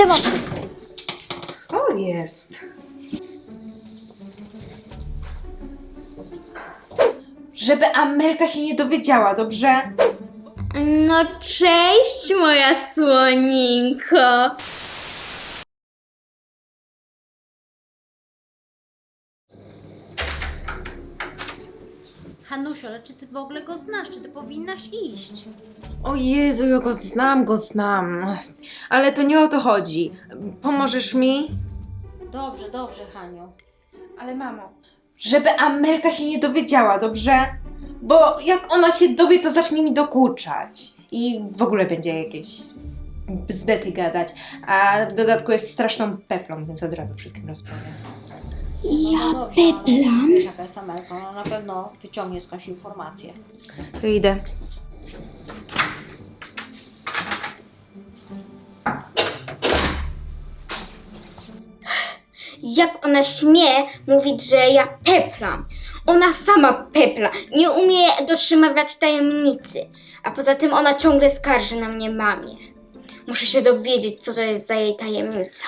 temat. Co jest? Żeby Amelka się nie dowiedziała, dobrze? No cześć moja słoninko. Hanusiu, ale czy ty w ogóle go znasz? Czy ty powinnaś iść? O Jezu, ja go znam, go znam. Ale to nie o to chodzi. Pomożesz mi? Dobrze, dobrze, Haniu. Ale mamo, żeby Amelka się nie dowiedziała, dobrze? Bo jak ona się dowie, to zacznie mi dokuczać. I w ogóle będzie jakieś bzdety gadać. A w dodatku jest straszną peplą, więc od razu wszystkim rozpowiem. No, no dobrze, ale Wiesz, jaka jest Amelka, ona na pewno wyciągnie skądś informację. Idę. Jak ona śmie mówić, że ja peplam. Ona sama pepla. Nie umie dotrzymywać tajemnicy. A poza tym ona ciągle skarży na mnie mamie. Muszę się dowiedzieć, co to jest za jej tajemnica.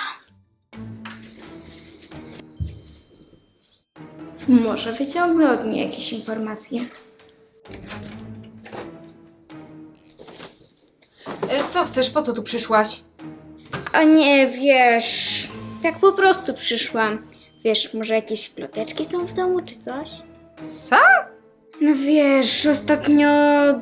Może wyciągnę od niej jakieś informacje. E, Co chcesz? Po co tu przyszłaś? A nie, wiesz, tak po prostu przyszłam. Wiesz, może jakieś ploteczki są w domu czy coś? Co? No wiesz, ostatnio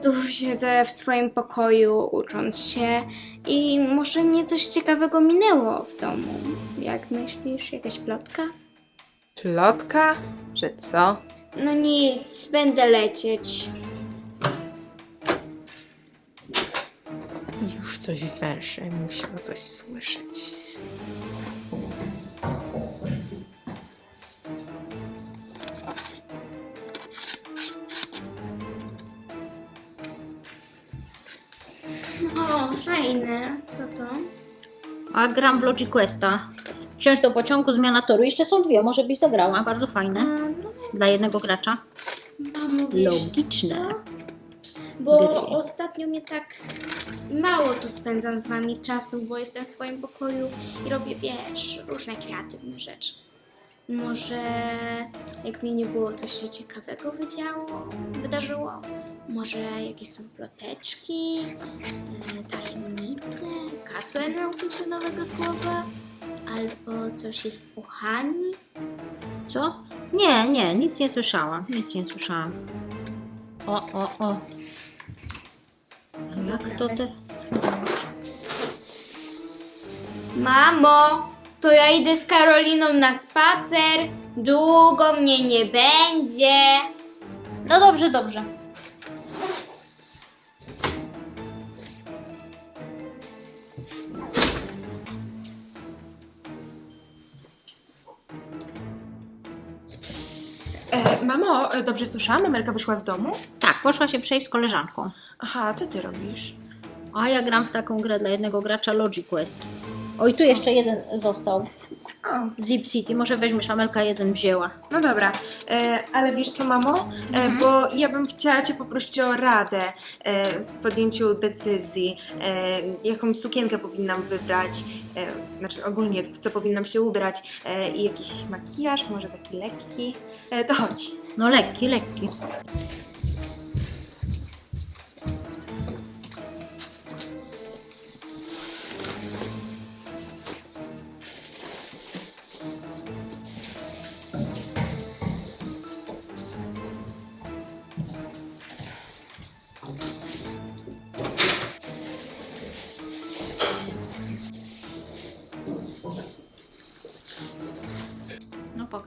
dużo siedzę w swoim pokoju ucząc się i może mnie coś ciekawego minęło w domu. Jak myślisz, jakaś plotka? Plotka? Że co? No nic, będę lecieć. Już coś węszę, musiała coś słyszeć. O, fajne. Co to? A gram w Logic Questa. Wsiąść do pociągu, zmiana toru. Jeszcze są dwie, może byś zagrała. Bardzo fajne. Dla jednego gracza. Mamo, wiesz Logiczne. co? Bo Gry. ostatnio mnie tak mało tu spędzam z wami czasu, bo jestem w swoim pokoju i robię, wiesz, różne kreatywne rzeczy. Może jak mnie nie było, coś się ciekawego wydziało, wydarzyło? Może jakieś są ploteczki, e, tajemnice, Kacper nauczył się nowego słowa? Albo coś jest Hani? Co? Nie, nie, nic nie słyszałam. Nic nie słyszałam. O, o, o. Jak to te... Mamo, to ja idę z Karoliną na spacer. Długo mnie nie będzie. No dobrze, dobrze. Mamo, e, dobrze słyszałam? Amelka wyszła z domu? Tak, poszła się przejść z koleżanką. Aha, co ty robisz? A ja gram w taką grę dla jednego gracza Logic Quest. Oj, tu jeszcze jeden został. O, Zip City, może weźmiesz, Amelka jeden wzięła. no dobra, e, ale wiesz co, mamo? E, bo ja bym chciała cię poprosić o radę e, w podjęciu decyzji, e, jaką sukienkę powinnam wybrać, e, znaczy ogólnie w co powinnam się ubrać e, i jakiś makijaż, może taki lekki. E, to chodź. No lekki, lekki.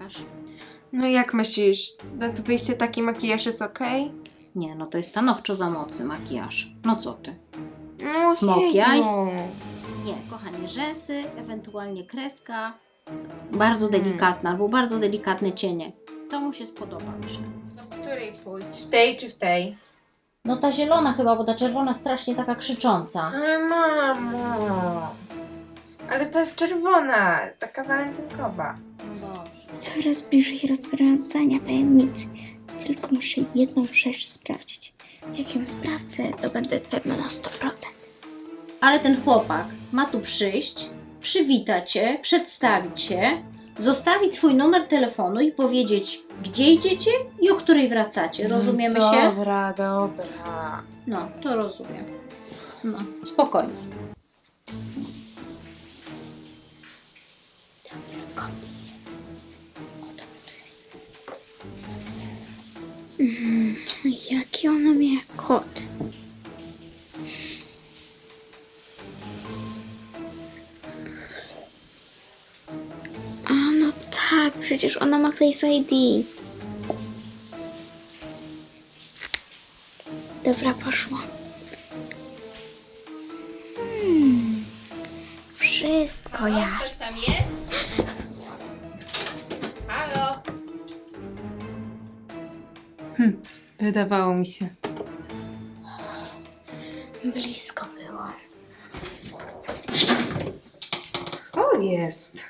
Pokaż. No jak myślisz, na to wyjście taki makijaż jest okej? Nie, no to jest stanowczo za mocny makijaż. No co ty? Eyes? Nie, kochanie, rzęsy, ewentualnie kreska. Bardzo Hmm. delikatna, albo bardzo delikatne cienie. To mu się spodoba, myślę. Do której pójść? W tej czy w tej? No ta zielona chyba, bo ta czerwona strasznie taka krzycząca. Ale mamo. Ale ta jest czerwona, taka walentynkowa. No dobrze. Coraz bliżej rozwiązania tajemnicy. Tylko muszę jedną rzecz sprawdzić. Jak ją sprawdzę, to będę pewna na 100%. Ale ten chłopak ma tu przyjść przywitać cię, przedstawić się, zostawić swój numer telefonu i powiedzieć, gdzie idziecie i o której wracacie. Rozumiemy się? Dobra, dobra. No, to rozumiem. No, spokojnie. Jaki ona miała kot? A no tak, przecież ona ma Face ID. Dobra, poszło. Hmm, wszystko jasne. tam jest? Wydawało mi się. Blisko było. Co jest?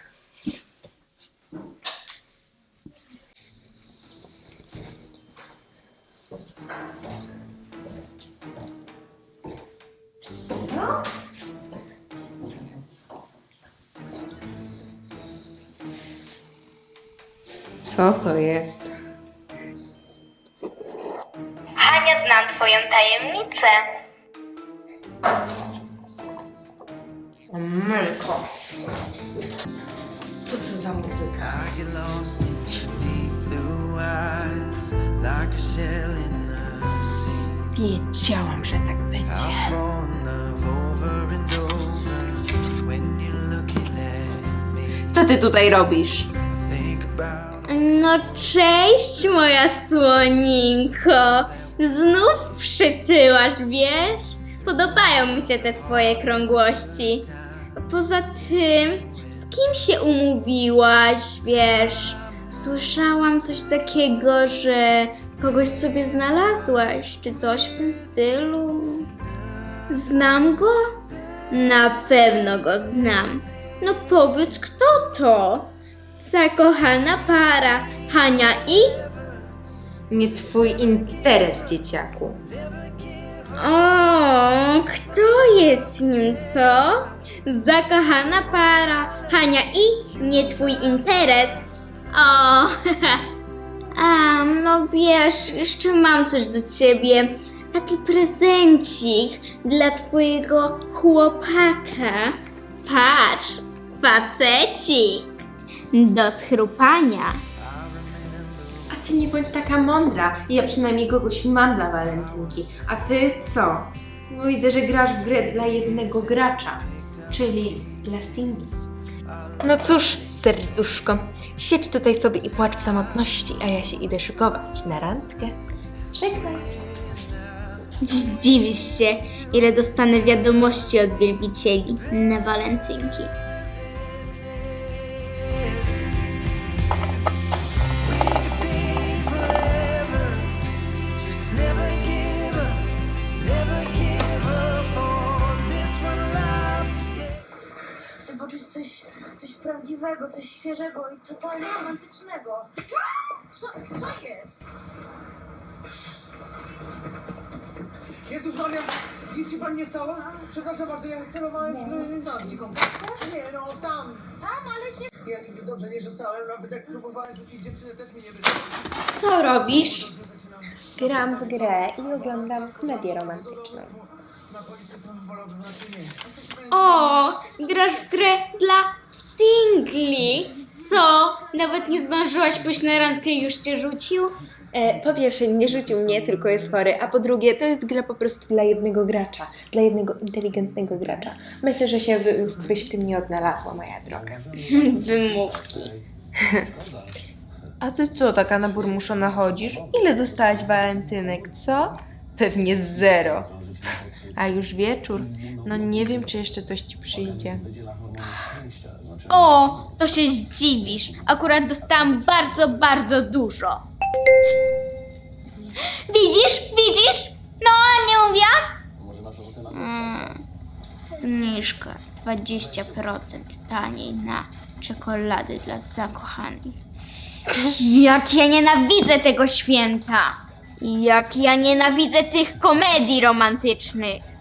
Co? To jest? Twoją tajemnicę. Amelko. Co to za muzyka? I get lost in your deep blue eyes, like a shell in the sea. Wiedziałam, że tak I będzie. fall in love over and over when you're looking at me. Co ty tutaj robisz? No cześć moja słoninko. Znów przytyłaś, wiesz? Podobają mi się te twoje krągłości. Poza tym, z kim się umówiłaś, wiesz? Słyszałam coś takiego, że kogoś sobie znalazłaś, czy coś w tym stylu. Znam go? Na pewno go znam. No powiedz, kto to? Zakochana para Hania i... Nie twój interes, dzieciaku. O, kto jest nim, co? Zakochana para Hania i nie twój interes. O, a no wiesz, jeszcze mam coś do ciebie. Taki prezencik dla twojego chłopaka. Patrz, facecik. Do schrupania. Ty nie bądź taka mądra. Ja przynajmniej kogoś mam dla walentynki. A ty co? Bo widzę, że grasz w grę dla jednego gracza, czyli dla singli. No cóż, serduszko, siedź tutaj sobie i płacz w samotności, a ja się idę szykować na randkę. Czekaj. Dziwisz się, ile dostanę wiadomości od wielbicieli na walentynki. Coś, prawdziwego, coś świeżego i totalnie romantycznego. Co, co jest? Jezus Maria, nic się pan nie stało? Przepraszam bardzo, ja celowałem w... Co, gdzie kąpieczkę? Nie no, tam. Tam, ale się... Ja nigdy dobrze nie rzucałem, nawet jak próbowałem rzucić dziewczynę, też mi nie wyszło. Co robisz? Gram w grę i oglądam komedię romantyczną. O, grasz w grę dla singli. Co? Nawet nie zdążyłaś pójść na randkę i już cię rzucił? E, po pierwsze, nie rzucił mnie, tylko jest chory, a po drugie, to jest gra po prostu dla jednego gracza, dla jednego inteligentnego gracza. Myślę, że się by, byś w tym nie odnalazła, moja droga. Wymówki. A ty co, taka naburmuszona chodzisz? Ile dostałaś walentynek, co? Pewnie zero. A już wieczór. No nie wiem, czy jeszcze coś ci przyjdzie. O, to się zdziwisz. Akurat dostałam bardzo, bardzo dużo. Widzisz? Widzisz? No, nie mówiłam? Mm, zniżka 20% taniej na czekolady dla zakochanych. Jak ja nienawidzę tego święta! Jak ja nienawidzę tych komedii romantycznych!